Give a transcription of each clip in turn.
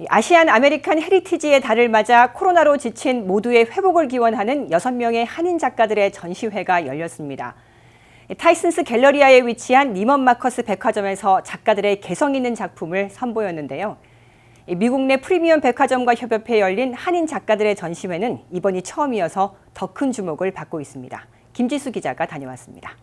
이 아시안 아메리칸 헤리티지의 달을 맞아 코로나로 지친 모두의 회복을 기원하는 6명의 한인 작가들의 전시회가 열렸습니다. 이 타이슨스 갤러리아에 위치한 니먼 마커스 백화점에서 작가들의 개성 있는 작품을 선보였는데요. 이 미국 내 프리미엄 백화점과 협업해 열린 한인 작가들의 전시회는 이번이 처음이어서 더 큰 주목을 받고 있습니다. 김지수 기자가 다녀왔습니다.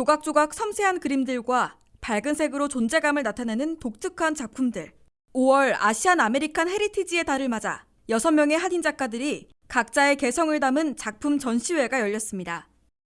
조각조각 섬세한 그림들과 밝은 색으로 존재감을 나타내는 독특한 작품들. 5월 아시안 아메리칸 헤리티지의 달을 맞아 6명의 한인 작가들이 각자의 개성을 담은 작품 전시회가 열렸습니다.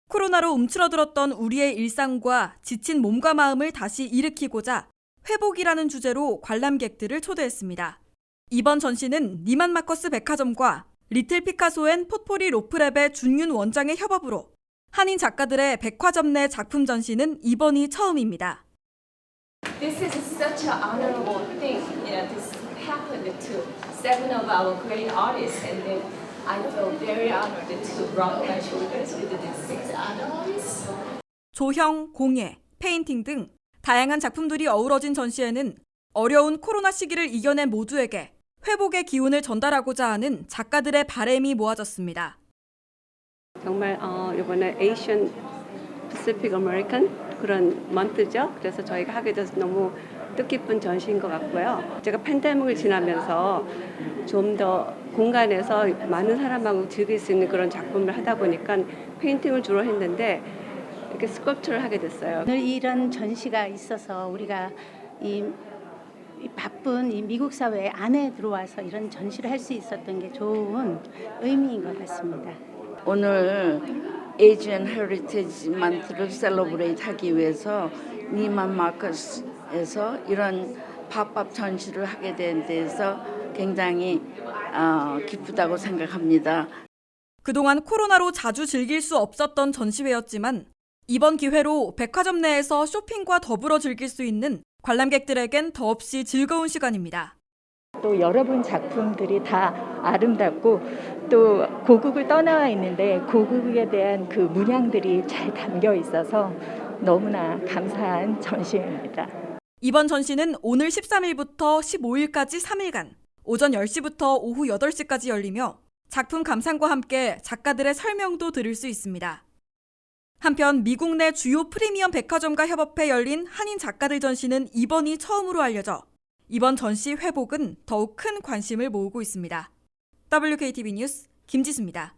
코로나로 움츠러들었던 우리의 일상과 지친 몸과 마음을 다시 일으키고자 회복이라는 주제로 관람객들을 초대했습니다. 이번 전시는 니만 마커스 백화점과 리틀 피카소 앤 포토리 로프랩의 준윤 원장의 협업으로 한인 작가들의 백화점 내 작품 전시는 이번이 처음입니다. This is such an honorable thing. You know, this happened to seven of our great artists, and then I feel very honored to rock my shoulders with the six other artists. 조형, 공예, 페인팅 등 다양한 작품들이 어우러진 전시회는 어려운 코로나 시기를 이겨낸 모두에게 회복의 기운을 전달하고자 하는 작가들의 바램이 모아졌습니다. 정말 어, 이번에 에이션 패시픽 아메리칸 그런 먼트죠. 그래서 저희가 하게 돼서 너무 뜻깊은 전시인 것 같고요. 제가 팬데믹을 지나면서 좀 더 공간에서 많은 사람하고 즐길 수 있는 그런 작품을 하다 보니까 페인팅을 주로 했는데 이렇게 스culp트를 하게 됐어요. 오늘 이런 전시가 있어서 우리가 이, 이 바쁜 이 미국 사회 안에 들어와서 이런 전시를 할 수 있었던 게 좋은 의미인 것 같습니다. 오늘 에이지언 헤리티지 만트를 셀러브레이트 하기 위해서 니만 마커스에서 이런 팝업 전시를 하게 된 데에서 굉장히 어, 기쁘다고 생각합니다. 그동안 코로나로 자주 즐길 수 없었던 전시회였지만 이번 기회로 백화점 내에서 쇼핑과 더불어 즐길 수 있는 관람객들에겐 더없이 즐거운 시간입니다. 또 여러분 작품들이 다 아름답고 또 고국을 떠나와 있는데 고국에 대한 그 문양들이 잘 담겨 있어서 너무나 감사한 전시회입니다. 이번 전시는 오늘 13일부터 15일까지 3일간 오전 10시부터 오후 8시까지 열리며 작품 감상과 함께 작가들의 설명도 들을 수 있습니다. 한편 미국 내 주요 프리미엄 백화점과 협업해 열린 한인 작가들 전시는 이번이 처음으로 알려져 이번 전시 회복은 더욱 큰 관심을 모으고 있습니다. WKTV 뉴스 김지수입니다.